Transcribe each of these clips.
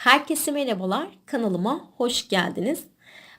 Herkese merhabalar. Kanalıma hoş geldiniz.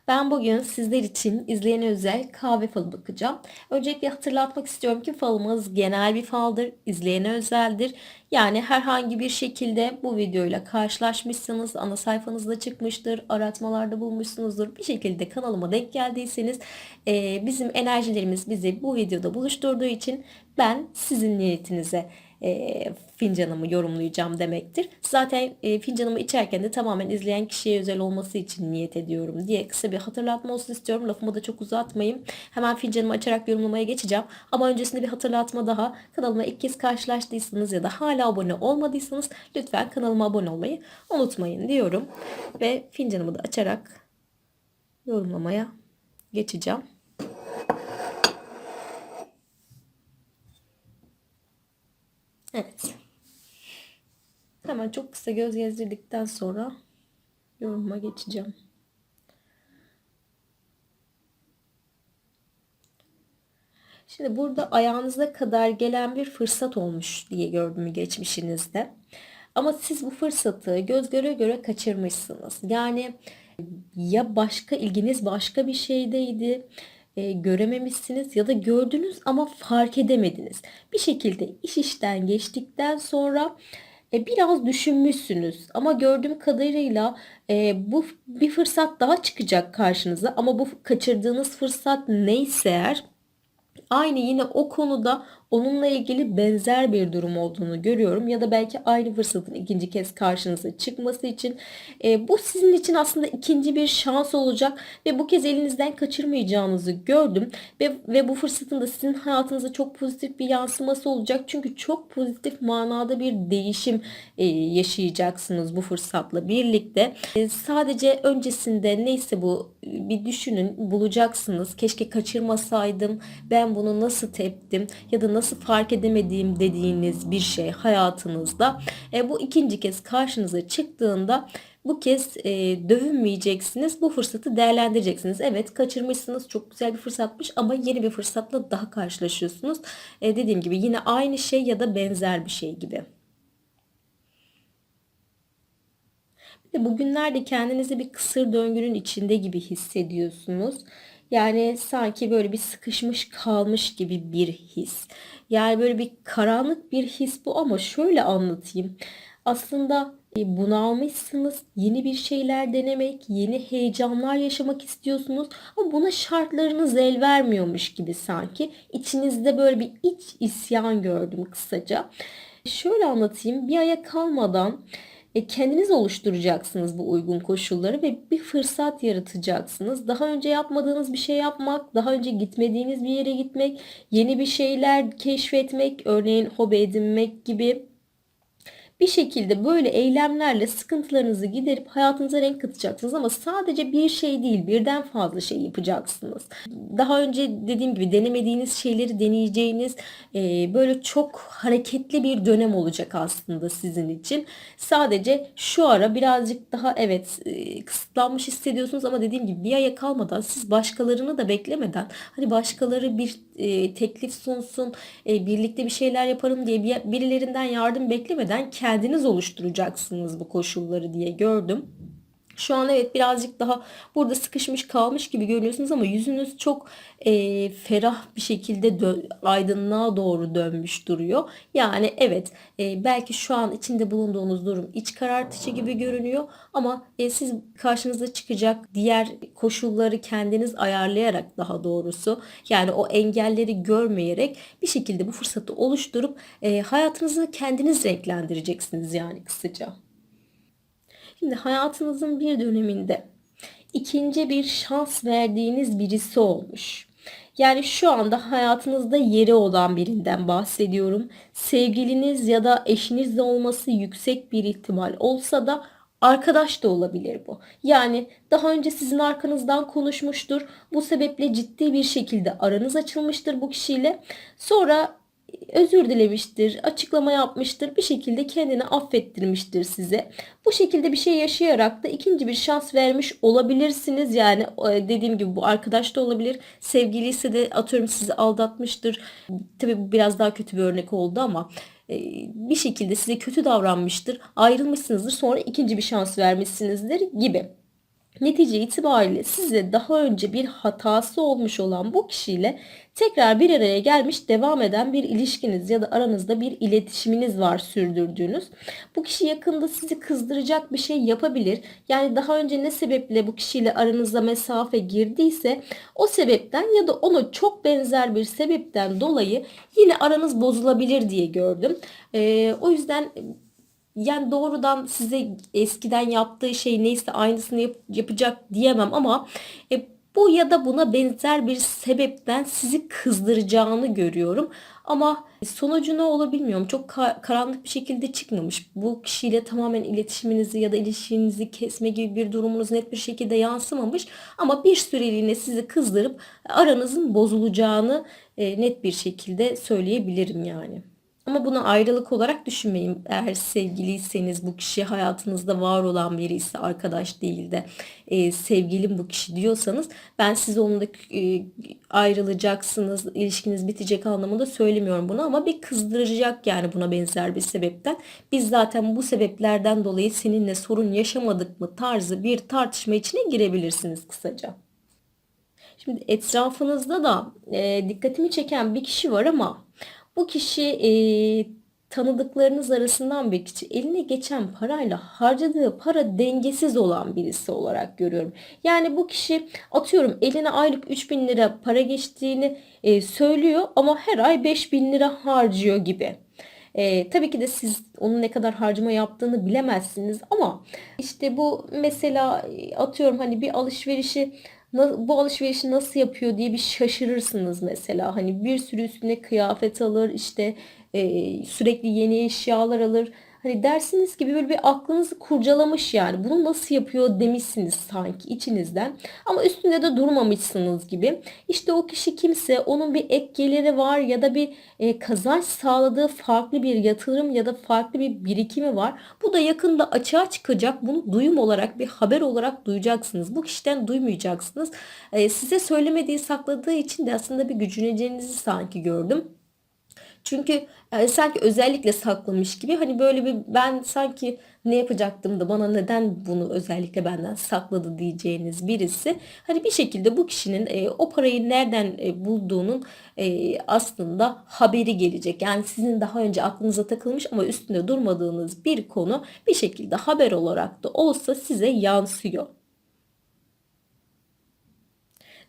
Ben bugün sizler için izleyene özel kahve falı bakacağım. Öncelikle hatırlatmak istiyorum ki falımız genel bir faldır, izleyene özeldir. Yani herhangi bir şekilde bu videoyla karşılaşmışsınız, ana sayfanızda çıkmıştır, aratmalarda bulmuşsunuzdur. Bir şekilde kanalıma denk geldiyseniz e, bizim enerjilerimiz bizi bu videoda buluşturduğu için ben sizin niyetinize e, fincanımı yorumlayacağım demektir. Zaten e, fincanımı içerken de tamamen izleyen kişiye özel olması için niyet ediyorum diye kısa bir hatırlatma olsun istiyorum. Lafımı da çok uzatmayayım. Hemen fincanımı açarak yorumlamaya geçeceğim. Ama öncesinde bir hatırlatma daha. Kanalıma ilk kez karşılaştıysanız ya da hala abone olmadıysanız lütfen kanalıma abone olmayı unutmayın diyorum. Ve fincanımı da açarak yorumlamaya geçeceğim. Evet. Hemen çok kısa göz gezdirdikten sonra yoruma geçeceğim. Şimdi burada ayağınıza kadar gelen bir fırsat olmuş diye gördüm geçmişinizde. Ama siz bu fırsatı göz göre göre kaçırmışsınız. Yani ya başka ilginiz başka bir şeydeydi e, görememişsiniz ya da gördünüz ama fark edemediniz. Bir şekilde iş işten geçtikten sonra e, biraz düşünmüşsünüz ama gördüğüm kadarıyla e, bu bir fırsat daha çıkacak karşınıza ama bu kaçırdığınız fırsat neyse eğer aynı yine o konuda onunla ilgili benzer bir durum olduğunu görüyorum ya da belki aynı fırsatın ikinci kez karşınıza çıkması için. E, bu sizin için aslında ikinci bir şans olacak ve bu kez elinizden kaçırmayacağınızı gördüm ve, ve bu fırsatın da sizin hayatınıza çok pozitif bir yansıması olacak. Çünkü çok pozitif manada bir değişim e, yaşayacaksınız bu fırsatla birlikte. E, sadece öncesinde neyse bu bir düşünün bulacaksınız. Keşke kaçırmasaydım ben bunu nasıl teptim ya da nasıl nasıl fark edemediğim dediğiniz bir şey hayatınızda e, bu ikinci kez karşınıza çıktığında bu kez e, dövünmeyeceksiniz. Bu fırsatı değerlendireceksiniz. Evet kaçırmışsınız. Çok güzel bir fırsatmış ama yeni bir fırsatla daha karşılaşıyorsunuz. E, dediğim gibi yine aynı şey ya da benzer bir şey gibi. bugünlerde kendinizi bir kısır döngünün içinde gibi hissediyorsunuz. Yani sanki böyle bir sıkışmış kalmış gibi bir his. Yani böyle bir karanlık bir his bu ama şöyle anlatayım. Aslında bunalmışsınız, yeni bir şeyler denemek, yeni heyecanlar yaşamak istiyorsunuz ama buna şartlarınız el vermiyormuş gibi sanki. İçinizde böyle bir iç isyan gördüm kısaca. Şöyle anlatayım, bir aya kalmadan e, kendiniz oluşturacaksınız bu uygun koşulları ve bir fırsat yaratacaksınız. Daha önce yapmadığınız bir şey yapmak, daha önce gitmediğiniz bir yere gitmek, yeni bir şeyler keşfetmek, örneğin hobi edinmek gibi bir şekilde böyle eylemlerle sıkıntılarınızı giderip hayatınıza renk katacaksınız ama sadece bir şey değil birden fazla şey yapacaksınız. Daha önce dediğim gibi denemediğiniz şeyleri deneyeceğiniz e, böyle çok hareketli bir dönem olacak aslında sizin için. Sadece şu ara birazcık daha evet e, kısıtlanmış hissediyorsunuz ama dediğim gibi bir aya kalmadan siz başkalarını da beklemeden hani başkaları bir e, teklif sunsun e, birlikte bir şeyler yaparım diye bir, birilerinden yardım beklemeden kendi kendiniz oluşturacaksınız bu koşulları diye gördüm. Şu an evet birazcık daha burada sıkışmış kalmış gibi görünüyorsunuz ama yüzünüz çok e, ferah bir şekilde aydınlığa doğru dönmüş duruyor. Yani evet e, belki şu an içinde bulunduğunuz durum iç karartıcı gibi görünüyor ama e, siz karşınıza çıkacak diğer koşulları kendiniz ayarlayarak daha doğrusu yani o engelleri görmeyerek bir şekilde bu fırsatı oluşturup e, hayatınızı kendiniz renklendireceksiniz yani kısaca. Şimdi hayatınızın bir döneminde ikinci bir şans verdiğiniz birisi olmuş. Yani şu anda hayatınızda yeri olan birinden bahsediyorum. Sevgiliniz ya da eşinizle olması yüksek bir ihtimal olsa da arkadaş da olabilir bu. Yani daha önce sizin arkanızdan konuşmuştur. Bu sebeple ciddi bir şekilde aranız açılmıştır bu kişiyle. Sonra özür dilemiştir, açıklama yapmıştır, bir şekilde kendini affettirmiştir size. Bu şekilde bir şey yaşayarak da ikinci bir şans vermiş olabilirsiniz. Yani e, dediğim gibi bu arkadaş da olabilir. Sevgiliyse de atıyorum sizi aldatmıştır. Tabii bu biraz daha kötü bir örnek oldu ama e, bir şekilde size kötü davranmıştır. Ayrılmışsınızdır. Sonra ikinci bir şans vermişsinizdir gibi. Netice itibariyle size daha önce bir hatası olmuş olan bu kişiyle tekrar bir araya gelmiş devam eden bir ilişkiniz ya da aranızda bir iletişiminiz var sürdürdüğünüz. Bu kişi yakında sizi kızdıracak bir şey yapabilir. Yani daha önce ne sebeple bu kişiyle aranızda mesafe girdiyse o sebepten ya da ona çok benzer bir sebepten dolayı yine aranız bozulabilir diye gördüm. Ee, o yüzden yani doğrudan size eskiden yaptığı şey neyse aynısını yap- yapacak diyemem ama e, bu ya da buna benzer bir sebepten sizi kızdıracağını görüyorum. Ama sonucu ne olur bilmiyorum. Çok ka- karanlık bir şekilde çıkmamış. Bu kişiyle tamamen iletişiminizi ya da ilişkinizi kesme gibi bir durumunuz net bir şekilde yansımamış. Ama bir süreliğine sizi kızdırıp aranızın bozulacağını e, net bir şekilde söyleyebilirim yani. Ama bunu ayrılık olarak düşünmeyin. Eğer sevgiliyseniz bu kişi hayatınızda var olan biri ise arkadaş değil de e, sevgilim bu kişi diyorsanız ben size onunla e, ayrılacaksınız, ilişkiniz bitecek anlamında söylemiyorum bunu ama bir kızdıracak yani buna benzer bir sebepten. Biz zaten bu sebeplerden dolayı seninle sorun yaşamadık mı tarzı bir tartışma içine girebilirsiniz kısaca. Şimdi etrafınızda da e, dikkatimi çeken bir kişi var ama bu kişi e, tanıdıklarınız arasından bir kişi eline geçen parayla harcadığı para dengesiz olan birisi olarak görüyorum. Yani bu kişi atıyorum eline aylık 3000 lira para geçtiğini e, söylüyor ama her ay 5000 lira harcıyor gibi. E, tabii ki de siz onun ne kadar harcama yaptığını bilemezsiniz ama işte bu mesela atıyorum hani bir alışverişi bu alışverişi nasıl yapıyor diye bir şaşırırsınız mesela. Hani bir sürü üstüne kıyafet alır, işte e, sürekli yeni eşyalar alır. Hani dersiniz gibi böyle bir aklınızı kurcalamış yani. Bunu nasıl yapıyor demişsiniz sanki içinizden. Ama üstünde de durmamışsınız gibi. İşte o kişi kimse onun bir ek geliri var ya da bir e, kazanç sağladığı farklı bir yatırım ya da farklı bir birikimi var. Bu da yakında açığa çıkacak. Bunu duyum olarak bir haber olarak duyacaksınız. Bu kişiden duymayacaksınız. E, size söylemediği sakladığı için de aslında bir güceneceğinizi sanki gördüm. Çünkü yani sanki özellikle saklamış gibi hani böyle bir ben sanki ne yapacaktım da bana neden bunu özellikle benden sakladı diyeceğiniz birisi hani bir şekilde bu kişinin e, o parayı nereden e, bulduğunun e, aslında haberi gelecek. Yani sizin daha önce aklınıza takılmış ama üstünde durmadığınız bir konu bir şekilde haber olarak da olsa size yansıyor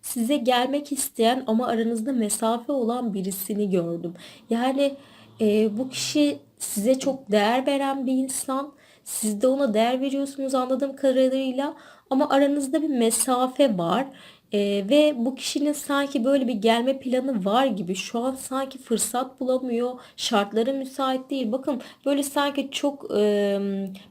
size gelmek isteyen ama aranızda mesafe olan birisini gördüm. Yani e, bu kişi size çok değer veren bir insan. Siz de ona değer veriyorsunuz anladığım kadarıyla ama aranızda bir mesafe var. Ee, ve bu kişinin sanki böyle bir gelme planı var gibi. Şu an sanki fırsat bulamıyor şartları müsait değil. Bakın böyle sanki çok e,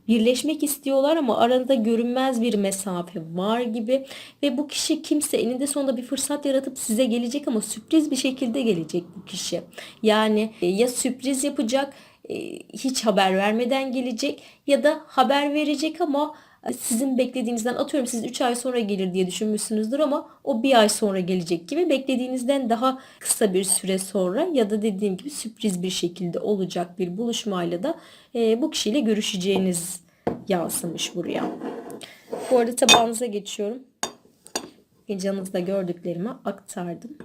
birleşmek istiyorlar ama arada görünmez bir mesafe var gibi. Ve bu kişi kimse eninde sonunda bir fırsat yaratıp size gelecek ama sürpriz bir şekilde gelecek bu kişi. Yani e, ya sürpriz yapacak e, hiç haber vermeden gelecek ya da haber verecek ama sizin beklediğinizden atıyorum siz 3 ay sonra gelir diye düşünmüşsünüzdür ama o bir ay sonra gelecek gibi beklediğinizden daha kısa bir süre sonra ya da dediğim gibi sürpriz bir şekilde olacak bir buluşmayla da e, bu kişiyle görüşeceğiniz yansımış buraya. Bu arada tabağınıza geçiyorum. Canınızda gördüklerimi aktardım.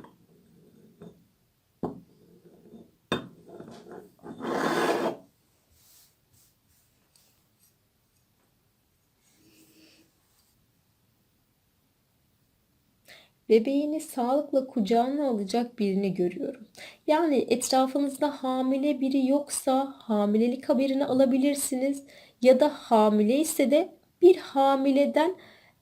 Bebeğini sağlıkla kucağına alacak birini görüyorum. Yani etrafınızda hamile biri yoksa hamilelik haberini alabilirsiniz ya da hamile ise de bir hamileden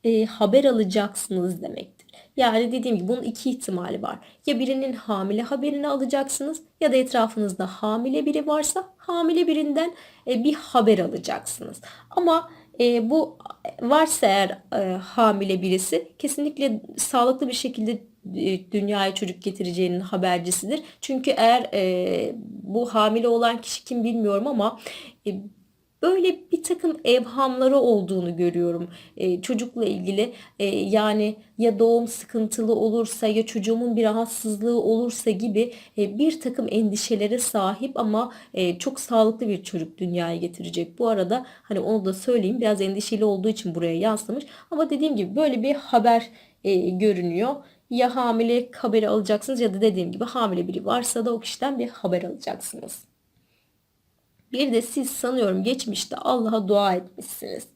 e, haber alacaksınız demektir. Yani dediğim gibi bunun iki ihtimali var. Ya birinin hamile haberini alacaksınız ya da etrafınızda hamile biri varsa hamile birinden e, bir haber alacaksınız. Ama e, bu varsa eğer e, hamile birisi kesinlikle sağlıklı bir şekilde e, dünyaya çocuk getireceğinin habercisidir. Çünkü eğer e, bu hamile olan kişi kim bilmiyorum ama e, böyle bir takım evhamları olduğunu görüyorum e, çocukla ilgili. E, yani ya doğum sıkıntılı olursa ya çocuğumun bir rahatsızlığı olursa gibi e, bir takım endişelere sahip ama e, çok sağlıklı bir çocuk dünyaya getirecek. Bu arada hani onu da söyleyeyim biraz endişeli olduğu için buraya yansımış. Ama dediğim gibi böyle bir haber e, görünüyor. Ya hamile haberi alacaksınız ya da dediğim gibi hamile biri varsa da o kişiden bir haber alacaksınız. Bir de siz sanıyorum geçmişte Allah'a dua etmişsiniz.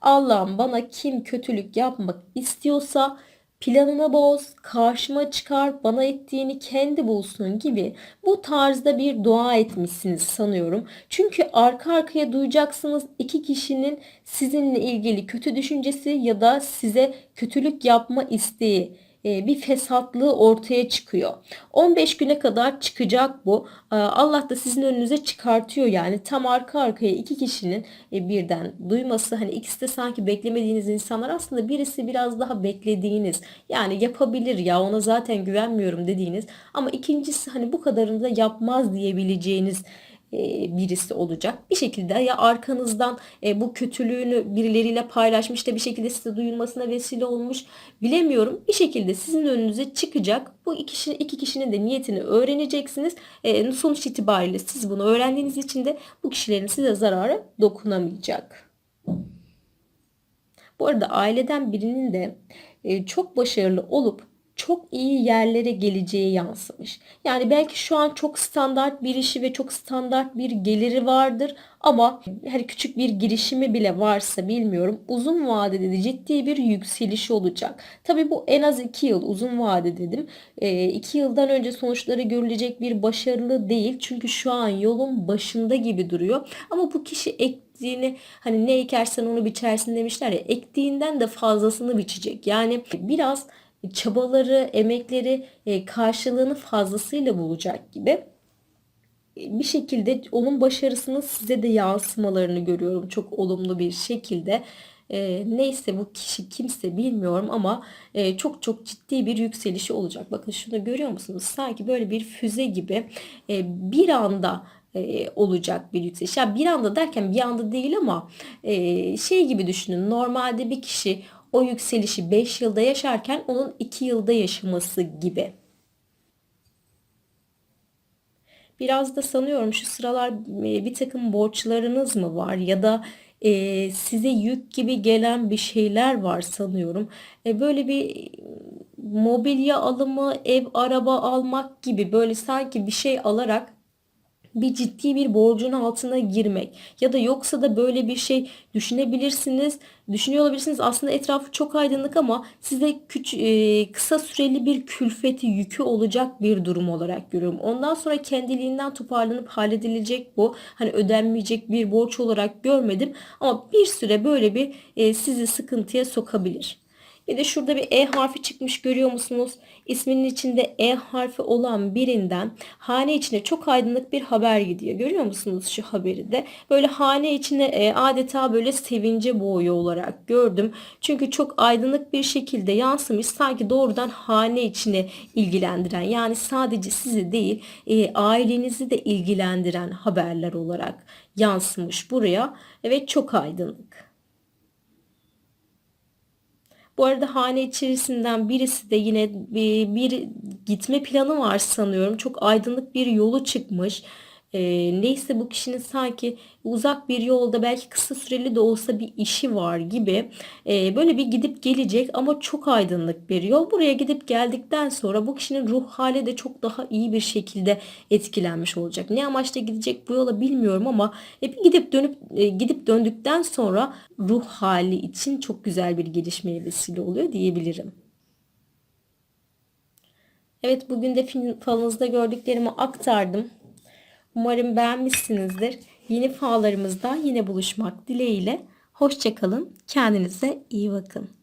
Allah'ım bana kim kötülük yapmak istiyorsa planına boz, karşıma çıkar, bana ettiğini kendi bulsun gibi bu tarzda bir dua etmişsiniz sanıyorum. Çünkü arka arkaya duyacaksınız iki kişinin sizinle ilgili kötü düşüncesi ya da size kötülük yapma isteği bir fesatlığı ortaya çıkıyor. 15 güne kadar çıkacak bu. E, Allah da sizin önünüze çıkartıyor yani tam arka arkaya iki kişinin e, birden duyması hani ikisi de sanki beklemediğiniz insanlar aslında birisi biraz daha beklediğiniz yani yapabilir ya ona zaten güvenmiyorum dediğiniz ama ikincisi hani bu kadarını da yapmaz diyebileceğiniz e, birisi olacak. Bir şekilde ya arkanızdan e, bu kötülüğünü birileriyle paylaşmış da bir şekilde size duyulmasına vesile olmuş. Bilemiyorum. Bir şekilde sizin önünüze çıkacak. Bu iki, kişi, iki kişinin de niyetini öğreneceksiniz. E, sonuç itibariyle siz bunu öğrendiğiniz için de bu kişilerin size zararı dokunamayacak. Bu arada aileden birinin de çok başarılı olup çok iyi yerlere geleceği yansımış. Yani belki şu an çok standart bir işi ve çok standart bir geliri vardır ama her küçük bir girişimi bile varsa bilmiyorum uzun vadede de ciddi bir yükseliş olacak. Tabii bu en az 2 yıl uzun vade dedim. 2 e, yıldan önce sonuçları görülecek bir başarılı değil. Çünkü şu an yolun başında gibi duruyor. Ama bu kişi ektiğini hani ne ekersen onu biçersin demişler ya ektiğinden de fazlasını biçecek. Yani biraz çabaları, emekleri e, karşılığını fazlasıyla bulacak gibi bir şekilde onun başarısının size de yansımalarını görüyorum çok olumlu bir şekilde. E, neyse bu kişi kimse bilmiyorum ama e, çok çok ciddi bir yükselişi olacak. Bakın şunu görüyor musunuz? Sanki böyle bir füze gibi e, bir anda e, olacak bir yükseliş. Yani bir anda derken bir anda değil ama e, şey gibi düşünün. Normalde bir kişi o yükselişi 5 yılda yaşarken onun 2 yılda yaşaması gibi. Biraz da sanıyorum şu sıralar e, bir takım borçlarınız mı var ya da e, size yük gibi gelen bir şeyler var sanıyorum. E, böyle bir mobilya alımı, ev, araba almak gibi böyle sanki bir şey alarak bir ciddi bir borcun altına girmek ya da yoksa da böyle bir şey düşünebilirsiniz. Düşünüyor olabilirsiniz. Aslında etrafı çok aydınlık ama size küç, e, kısa süreli bir külfeti yükü olacak bir durum olarak görüyorum. Ondan sonra kendiliğinden toparlanıp halledilecek bu. Hani ödenmeyecek bir borç olarak görmedim ama bir süre böyle bir e, sizi sıkıntıya sokabilir. Bir de şurada bir E harfi çıkmış görüyor musunuz? İsminin içinde E harfi olan birinden hane içine çok aydınlık bir haber gidiyor. Görüyor musunuz şu haberi de? Böyle hane içine e, adeta böyle sevince boğuyor olarak gördüm. Çünkü çok aydınlık bir şekilde yansımış sanki doğrudan hane içine ilgilendiren yani sadece sizi değil e, ailenizi de ilgilendiren haberler olarak yansımış buraya. Evet çok aydınlık. Bu arada hane içerisinden birisi de yine bir, bir gitme planı var sanıyorum. Çok aydınlık bir yolu çıkmış e, neyse bu kişinin sanki uzak bir yolda belki kısa süreli de olsa bir işi var gibi e, böyle bir gidip gelecek ama çok aydınlık bir yol. Buraya gidip geldikten sonra bu kişinin ruh hali de çok daha iyi bir şekilde etkilenmiş olacak. Ne amaçla gidecek bu yola bilmiyorum ama e, gidip dönüp e, gidip döndükten sonra ruh hali için çok güzel bir gelişmeye vesile oluyor diyebilirim. Evet bugün de falınızda gördüklerimi aktardım. Umarım beğenmişsinizdir. Yeni fallarımızda yine buluşmak dileğiyle. Hoşçakalın. Kendinize iyi bakın.